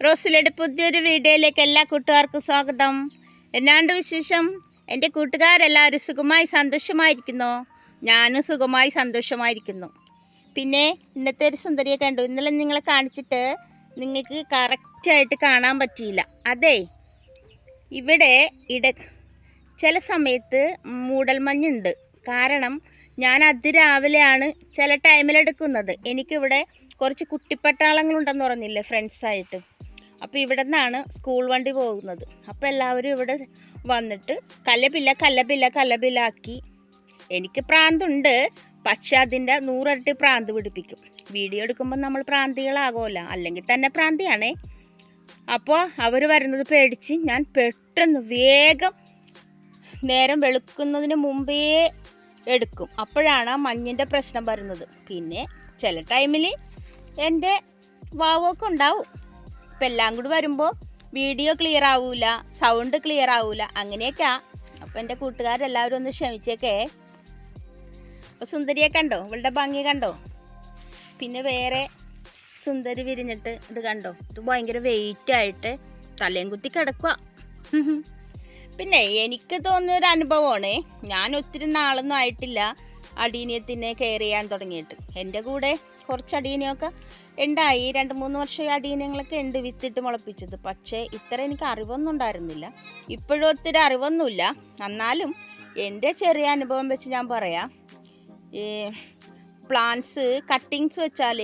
റോസിലയുടെ പുതിയൊരു വീഡിയോയിലേക്ക് എല്ലാ കൂട്ടുകാർക്കും സ്വാഗതം. എന്നാണ്ട് വിശേഷം? എന്റെ കൂട്ടുകാരെല്ലാവരും സുഖമായി സന്തോഷമായിരിക്കുന്നു. ഞാനും സുഖമായി സന്തോഷമായിരിക്കുന്നു. പിന്നെ ഇന്നത്തെ ഒരു സുന്ദരിയെ കണ്ടു. ഇന്നലെ നിങ്ങളെ കാണിച്ചിട്ട് നിങ്ങൾക്ക് കറക്റ്റായിട്ട് കാണാൻ പറ്റിയില്ല. അതെ ഇവിടെ ഇട ചില സമയത്ത് മൂടൽമഞ്ഞുണ്ട് കാരണം ഞാൻ അതിരാവിലെയാണ് ചില ടൈമിലെടുക്കുന്നത് എനിക്കിവിടെ കുറച്ച് കുട്ടിപ്പട്ടാളങ്ങളുണ്ടെന്ന് പറഞ്ഞില്ലേ ഫ്രണ്ട്സായിട്ട് അപ്പോൾ ഇവിടെ നിന്നാണ് സ്കൂൾ വണ്ടി പോകുന്നത്. അപ്പോൾ എല്ലാവരും ഇവിടെ വന്നിട്ട് കല്ലബില്ല കല്ലബില്ല കല്ലബിലാക്കി എനിക്ക് പ്രാന്തുണ്ട് പക്ഷെ അതിന്റെ നൂറരട്ടി പ്രാന്ത് പിടിപ്പിക്കും. വീഡിയോ എടുക്കുമ്പോൾ നമ്മൾ പ്രാന്തികളാകുമല്ലോ അല്ലെങ്കിൽ തന്നെ പ്രാന്തിയാണേ. അപ്പോൾ അവർ വരുന്നത് പേടിച്ച് ഞാൻ പെട്ടെന്ന് വേഗം നേരം വെളുക്കുന്നതിന് മുമ്പേ എടുക്കും. അപ്പോഴാണ് ആ മഞ്ഞിന്റെ പ്രശ്നം വരുന്നത്. പിന്നെ ചില ടൈമിൽ എന്റെ വാവൊക്കെ ഉണ്ടാവും. ഇപ്പം എല്ലാം കൂടി വരുമ്പോൾ വീഡിയോ ക്ലിയർ ആവൂല സൗണ്ട് ക്ലിയർ ആവൂല അങ്ങനെയൊക്കെയാ. അപ്പം എന്റെ കൂട്ടുകാരെല്ലാവരും ഒന്ന് ക്ഷമിച്ചേക്കേ. അപ്പോൾ സുന്ദരിയെ കണ്ടോ? ഇവളുടെ ഭംഗി കണ്ടോ? പിന്നെ വേറെ സുന്ദരി വിരിഞ്ഞിട്ട് ഇത് കണ്ടോ? ഇത് ഭയങ്കര വെയിറ്റ് ആയിട്ട് തലയും കുത്തി കിടക്കുക പിന്നെ എനിക്ക് തോന്നിയ ഒരു അനുഭവമാണ്. ഞാൻ ഒത്തിരി നാളൊന്നും ആയിട്ടില്ല അടീനിയത്തിനെ കെയർ ചെയ്യാൻ തുടങ്ങിയിട്ട്. എന്റെ കൂടെ കുറച്ച് അടീനിയൊക്കെ ഉണ്ടായി. രണ്ട് മൂന്ന് വർഷം അടീനങ്ങളൊക്കെ ഉണ്ട് വിത്തിട്ട് മുളപ്പിച്ചത്. പക്ഷേ ഇത്ര എനിക്ക് അറിവൊന്നും ഉണ്ടായിരുന്നില്ല. ഇപ്പോഴും ഒത്തിരി അറിവൊന്നുമില്ല. എന്നാലും എന്റെ ചെറിയ അനുഭവം വെച്ച് ഞാൻ പറയാം. ഈ പ്ലാന്റ്സ് കട്ടിങ്സ് വെച്ചാൽ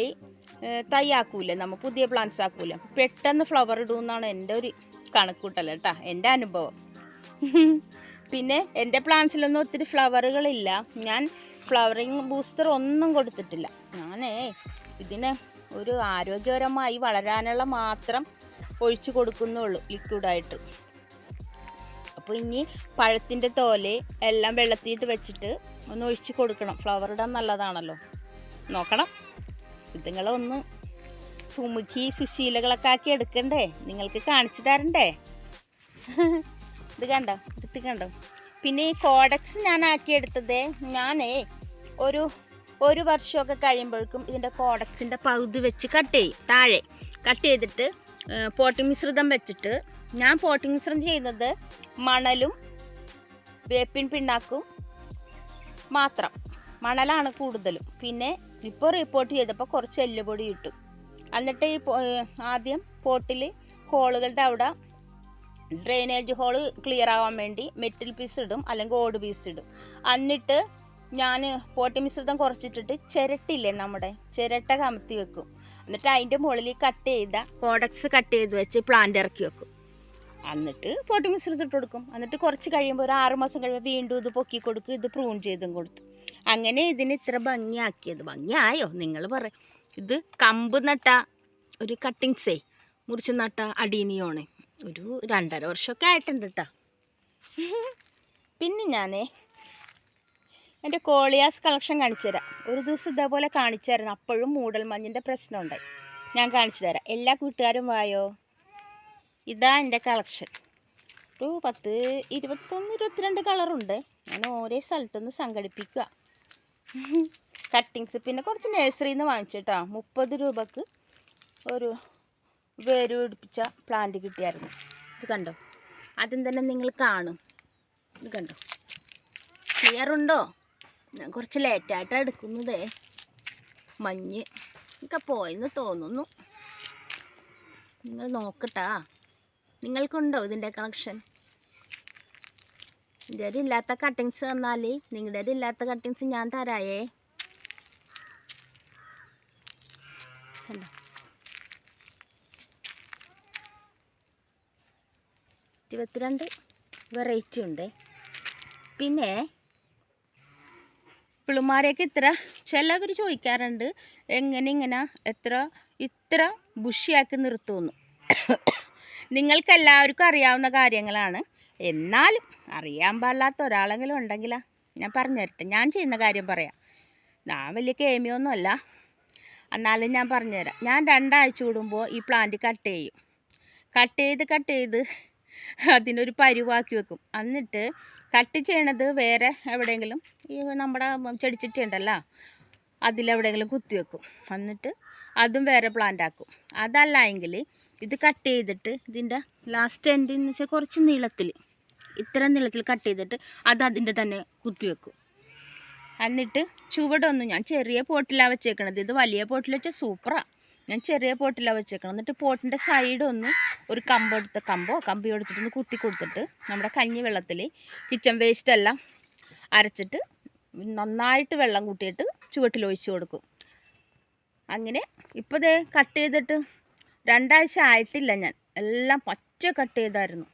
തയ്യാക്കൂല നമ്മൾ പുതിയ പ്ലാന്റ്സ് ആക്കൂല? പെട്ടെന്ന് ഫ്ലവർ ഇടുമെന്നാണ് എന്റെ ഒരു കണക്കൂട്ടൽ കേട്ടോ. എന്റെ അനുഭവം. പിന്നെ എന്റെ പ്ലാന്റ്സിലൊന്നും ഒത്തിരി ഫ്ലവറുകളില്ല. ഞാൻ ഫ്ലവറിങ് ബൂസ്റ്റർ ഒന്നും കൊടുത്തിട്ടില്ല. ഞാനേ ഇതിന് ഒരു ആരോഗ്യപരമായി വളരാനുള്ള മാത്രം ഒഴിച്ചു കൊടുക്കുന്നുള്ളൂ ലിക്വിഡായിട്ട് അപ്പോൾ ഇനി പഴത്തിന്റെ തോൽ എല്ലാം വെള്ളത്തിയിട്ട് വെച്ചിട്ട് ഒന്ന് ഒഴിച്ച് കൊടുക്കണം. ഫ്ലവർ ഇടാൻ നല്ലതാണല്ലോ. നോക്കണം. ഇതുങ്ങളെ ഒന്ന് സുമുഖി സുശീലകളൊക്കെ ആക്കി എടുക്കണ്ടേ? നിങ്ങൾക്ക് കാണിച്ചു തരണ്ടേ? ഇത് കണ്ടോ? ഇത് കണ്ടോ? പിന്നെ ഈ കോഡക്സ് ഞാൻ ആക്കിയെടുത്തത് ഞാനേ ഒരു ഒരു വർഷമൊക്കെ കഴിയുമ്പോഴേക്കും ഇതിന്റെ കോഡക്സിന്റെ പകുതി വെച്ച് കട്ട് ചെയ്യും താഴെ. കട്ട് ചെയ്തിട്ട് പോട്ടിംഗ് മിശ്രിതം വെച്ചിട്ട് ഞാൻ പോട്ടിംഗ് മിശ്രിതം ചെയ്യുന്നത് മണലും വേപ്പിൻ പിണ്ണാക്കും മാത്രം. മണലാണ് കൂടുതലും. പിന്നെ ഇപ്പോൾ റിപ്പോർട്ട് ചെയ്തപ്പോൾ കുറച്ച് എല്ലുപൊടി ഇട്ടു. എന്നിട്ട് ഈ ആദ്യം പോട്ടിൽ ഹോളുകളുടെ അവിടെ ഡ്രെയിനേജ് ഹോൾ ക്ലിയർ ആവാൻ വേണ്ടി മെറ്റൽ പീസ് ഇടും അല്ലെങ്കിൽ ഓട് പീസ് ഇടും. എന്നിട്ട് ഞാൻ പോട്ടി മിശ്രിതം കുറച്ചിട്ടിട്ട് ചിരട്ടില്ലേ നമ്മുടെ? ചിരട്ട കമത്തി വെക്കും. എന്നിട്ട് അതിന്റെ മുകളിൽ കട്ട് ചെയ്ത കോഡക്സ് കട്ട് ചെയ്ത് വെച്ച് പ്ലാന്റ് ഇറക്കി വെക്കും. എന്നിട്ട് പോട്ടി മിശ്രിതം ഇട്ട് കൊടുക്കും. എന്നിട്ട് കുറച്ച് കഴിയുമ്പോൾ ഒരു ആറുമാസം കഴിയുമ്പോൾ വീണ്ടും ഇത് പൊക്കി കൊടുക്കും ഇത് പ്രൂൺ ചെയ്തും കൊടുത്തു. അങ്ങനെ ഇതിന് ഇത്ര ഭംഗിയാക്കിയത്. ഭംഗിയായോ? നിങ്ങൾ പറ. ഇത് കമ്പ് നട്ട ഒരു കട്ടിങ്സേ മുറിച്ച് നട്ട അടീനിയോണ്. ഒരു രണ്ടര വർഷമൊക്കെ ആയിട്ടുണ്ട് കേട്ടോ പിന്നെ ഞാനേ എന്റെ കോളിയാസ് കളക്ഷൻ കാണിച്ചു തരാം ഒരു ദിവസം ഇതേപോലെ കാണിച്ചു തരുന്നു അപ്പോഴും മൂടൽ മഞ്ഞിന്റെ പ്രശ്നമുണ്ടായി. ഞാൻ കാണിച്ചു തരാം എല്ലാ കൂട്ടുകാരും വായോ? ഇതാ എന്റെ കളക്ഷൻ. ഒരു പത്ത് ഇരുപത്തൊന്ന് ഇരുപത്തിരണ്ട് കളറുണ്ട് ഞാൻ ഓരോ സ്ഥലത്തുനിന്ന് സംഘടിപ്പിക്കുക. കട്ടിങ്സ് പിന്നെ കുറച്ച് നഴ്സറിയിൽ നിന്ന് വാങ്ങിച്ചിട്ടാ. മുപ്പത് രൂപക്ക് ഒരു വേര് പിടിപ്പിച്ച പ്ലാന്റ് കിട്ടിയായിരുന്നു. ഇത് കണ്ടോ? ആദ്യം തന്നെ നിങ്ങൾ കാണും. ഇത് കണ്ടോ? ക്ലിയർ ഉണ്ടോ? ഞാൻ കുറച്ച് ലേറ്റായിട്ടാണ് എടുക്കുന്നതേ. മഞ്ഞ്. ഒക്കെ പോയെന്ന് തോന്നുന്നു. നിങ്ങൾ നോക്കട്ടാ. നിങ്ങൾക്കുണ്ടോ ഇതിന്റെ കളക്ഷൻ എന്റെ ഇല്ലാത്ത കട്ടിങ്സ് തന്നാൽ നിങ്ങളുടെ ഇല്ലാത്ത കട്ടിങ്സ് ഞാൻ തരായേ. കണ്ടോ? ഇരുപത്തിരണ്ട് വെറൈറ്റി ഉണ്ട്. പിന്നെ പിള്ളമാരെയൊക്കെ ഇത്ര ചിലവർ ചോദിക്കാറുണ്ട്. എങ്ങനെ ഇങ്ങനെ എത്ര ഇത്ര ബുഷിയാക്കി നിർത്തുമെന്ന് നിങ്ങൾക്കെല്ലാവർക്കും അറിയാവുന്ന കാര്യങ്ങളാണ്. എന്നാലും അറിയാൻ പാടില്ലാത്ത ഒരാളെങ്കിലും ഉണ്ടെങ്കിലാ ഞാൻ പറഞ്ഞു തരട്ടെ. ഞാൻ ചെയ്യുന്ന കാര്യം പറയാം. ഞാൻ വലിയ കേമിയൊന്നുമല്ല. എന്നാലും ഞാൻ പറഞ്ഞുതരാം ഞാൻ രണ്ടാഴ്ച കൂടുമ്പോൾ ഈ പ്ലാന്റ് കട്ട് ചെയ്യും. കട്ട് ചെയ്ത് കട്ട് ചെയ്ത് അതിനൊരു പരുവാക്കി വെക്കും. എന്നിട്ട് കട്ട് ചെയ്യണത് വേറെ എവിടെയെങ്കിലും? ഈ നമ്മുടെ ചെടിച്ചട്ടി ഉണ്ടല്ലോ അതിലെവിടെയെങ്കിലും കുത്തി വെക്കും. എന്നിട്ട് അതും വേറെ പ്ലാന്റ് ആക്കും. അതല്ല എങ്കിൽ ഇത് കട്ട് ചെയ്തിട്ട് ഇതിന്റെ ലാസ്റ്റ് എൻഡിന്ന് വെച്ചാൽ കുറച്ച് നീളത്തിൽ ഇത്ര നീളത്തിൽ കട്ട് ചെയ്തിട്ട് അത് അതിന്റെ തന്നെ കുത്തി വെക്കും. എന്നിട്ട് ചുവടൊന്നും ഞാൻ ചെറിയ പോട്ടിലാണ് വെച്ചേക്കണത്. ഇത് വലിയ പോട്ടിൽ വെച്ചാൽ സൂപ്പറാണ് ഞാൻ ചെറിയ പോട്ടിലാണ് വെച്ചേക്കണം എന്നിട്ട് പോട്ടിന്റെ ഒന്ന് ഒരു കമ്പ് എടുത്ത് കമ്പോ കമ്പി എടുത്തിട്ടൊന്ന് കുത്തി കൊടുത്തിട്ട് നമ്മുടെ കഞ്ഞി വെള്ളത്തിൽ കിച്ചൺ വേസ്റ്റെല്ലാം അരച്ചിട്ട് നന്നായിട്ട് വെള്ളം കൂട്ടിയിട്ട് ചുവട്ടിൽ ഒഴിച്ചു കൊടുക്കും. അങ്ങനെ ഇപ്പോൾ ദേ കട്ട് ചെയ്തിട്ട് രണ്ടാഴ്ച ആയിട്ടില്ല ഞാൻ. എല്ലാം പച്ച കട്ട് ചെയ്തായിരുന്നു.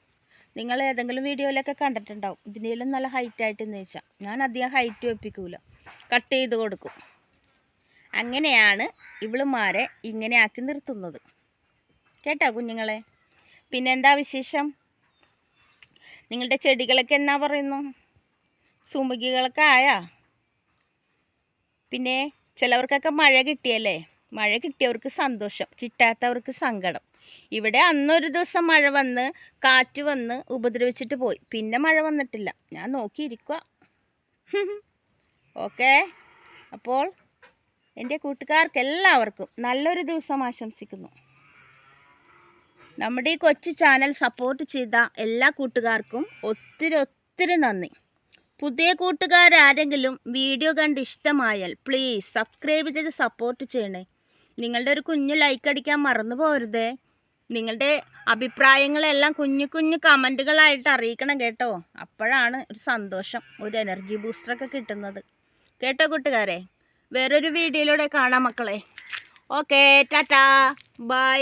നിങ്ങൾ ഏതെങ്കിലും വീഡിയോയിലൊക്കെ കണ്ടിട്ടുണ്ടാവും. ഇതിനെല്ലാം നല്ല ഹൈറ്റ് ആയിട്ടെന്ന് വെച്ചാൽ ഞാൻ അധികം ഹൈറ്റ് വെപ്പിക്കൂല. കട്ട് ചെയ്ത് കൊടുക്കും. അങ്ങനെയാണ് ഇവളുമാരെ ഇങ്ങനെ ആക്കി നിർത്തുന്നത്. കേട്ടോ കുഞ്ഞുങ്ങളെ? പിന്നെന്താ വിശേഷം? നിങ്ങളുടെ ചെടികളൊക്കെ എന്നാ പറയുന്നു? സുമുഖികളൊക്കെ ആയാ? പിന്നെ ചിലവർക്കൊക്കെ മഴ കിട്ടിയല്ലേ? മഴ കിട്ടിയവർക്ക് സന്തോഷം കിട്ടാത്തവർക്ക് സങ്കടം. ഇവിടെ അന്നൊരു ദിവസം മഴ വന്ന് കാറ്റ് വന്ന് ഉപദ്രവിച്ചിട്ട് പോയി. പിന്നെ മഴ വന്നിട്ടില്ല. ഞാൻ നോക്കിയിരിക്കുക ഓക്കേ? അപ്പോൾ എന്റെ കൂട്ടുകാർക്ക് എല്ലാവർക്കും നല്ലൊരു ദിവസം ആശംസിക്കുന്നു. നമ്മുടെ ഈ കൊച്ചു ചാനൽ സപ്പോർട്ട് ചെയ്ത എല്ലാ കൂട്ടുകാർക്കും ഒത്തിരി ഒത്തിരി നന്ദി. പുതിയ കൂട്ടുകാരാരെങ്കിലും വീഡിയോ കണ്ട് ഇഷ്ടമായാൽ പ്ലീസ് സബ്സ്ക്രൈബ് ചെയ്ത് സപ്പോർട്ട് ചെയ്യണേ. നിങ്ങളുടെ ഒരു കുഞ്ഞു ലൈക്ക് അടിക്കാൻ മറന്നു പോരുതേ നിങ്ങളുടെ അഭിപ്രായങ്ങളെല്ലാം കുഞ്ഞു കുഞ്ഞു കമന്റുകളായിട്ട് അറിയിക്കണം കേട്ടോ. അപ്പോഴാണ് ഒരു സന്തോഷം ഒരു എനർജി ബൂസ്റ്ററൊക്കെ കിട്ടുന്നത്. കേട്ടോ കൂട്ടുകാരെ? വേറൊരു വീഡിയോയിലൂടെ കാണാം മക്കളെ. ഓക്കെ ടാറ്റാ. ബൈ